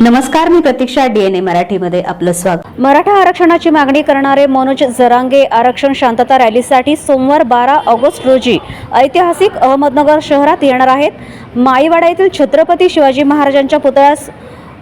नमस्कार मी प्रतीक्षा डीएनए मराठीमध्ये आपलं स्वागत. मराठा आरक्षणाची मागणी करणारे मनोज जरांगे आरक्षण शांतता रॅलीसाठी सोमवार बारा ऑगस्ट रोजी ऐतिहासिक अहमदनगर शहरात येणार आहेत. माईवाडा येथील छत्रपती शिवाजी महाराजांच्या पुतळ्यास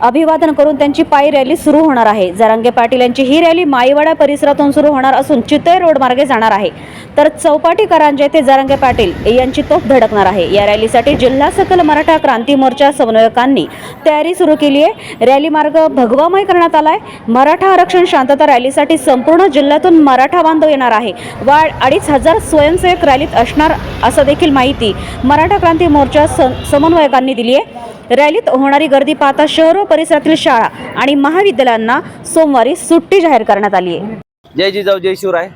अभिवादन करून त्यांची पायी रॅली सुरू होणार आहे. जरांगे पाटील यांची ही रॅली माईवाडा परिसरातून सुरू होणार असून चितळे रोड मार्गे जाणार आहे. तर चौपाटी करांजे ते जरांगे पाटील यांची तोफ धडकणार आहे. या रॅलीसाठी जिल्हा सकल मराठा क्रांती मोर्चा समन्वयकांनी तयारी सुरू केली आहे. रॅली मार्ग भगवामय करण्यात आलाय. मराठा आरक्षण शांतता रॅलीसाठी संपूर्ण जिल्ह्यातून मराठा बांधव येणार आहे. वाढ अडीच हजार स्वयंसेवक रॅलीत असणार असं देखील माहिती मराठा क्रांती मोर्चा स- समन्वयकांनी दिली आहे. रॅलीत होणारी गर्दी पाहता शहर व परिसरातील शाळा आणि महाविद्यालयांना सोमवारी सुट्टी जाहीर करण्यात आली आहे. जय जिजाऊ जय शिवराय.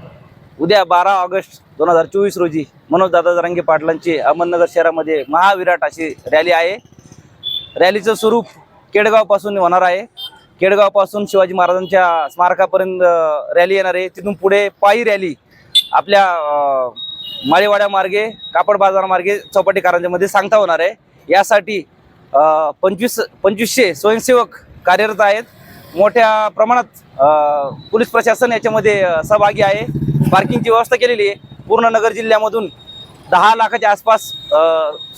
उद्या बारा ऑगस्ट दोन हजार चोवीस रोजी मनोज दादा जरांगे पाटलांची अहमदनगर शहरामध्ये महाविराट अशी रॅली आहे. रॅलीचं स्वरूप केडगावपासून होणार आहे. केडगावपासून शिवाजी महाराजांच्या स्मारकापर्यंत रॅली येणार आहे. तिथून पुढे पायी रॅली आपल्या अ, मार्गे कापड बाजार मार्गे चौपाटी कारंजामध्ये सांगता होणार आहे. यासाठी पंचवीस पंचवीसशे स्वयंसेवक कार्यरत आहेत. मोठ्या प्रमाणात पोलीस प्रशासन याच्यामध्ये सहभागी आहे. पार्किंगची व्यवस्था केलेली आहे. पूर्ण नगर जिल्ह्यामधून दहा लाखाच्या आसपास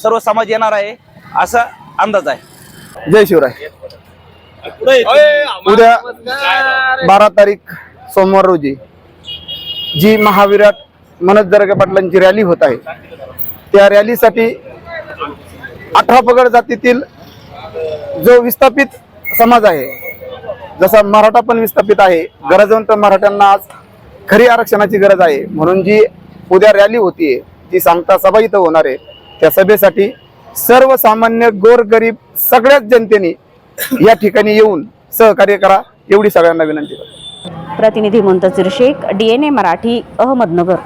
सर्व समाज येणार आहे. असा अंदाज आहे. जय शिवराय. उद्या बारा तारीख सोमवार रोजी जी महाविराट मनोज दर्गा पाटलांची रॅली होत आहे. त्या रॅलीसाठी अठरा पगड जातीतील जो विस्थापित समाज आहे जसा मराठा पण विस्थापित आहे गरजवंत मराठ्यांना आज खरी आरक्षणाची गरज आहे. म्हणून जी उद्या रॅली होतीये जी सांगता सभा इथं होणार आहे त्या सभेसाठी सर्वसामान्य गोरगरीब सगळ्याच जनतेने या ठिकाणी येऊन सहकार्य करा एवढी सगळ्यांना विनंती करतो. प्रतिनिधी मुंतजीर शेख डीएनए मराठी अहमदनगर.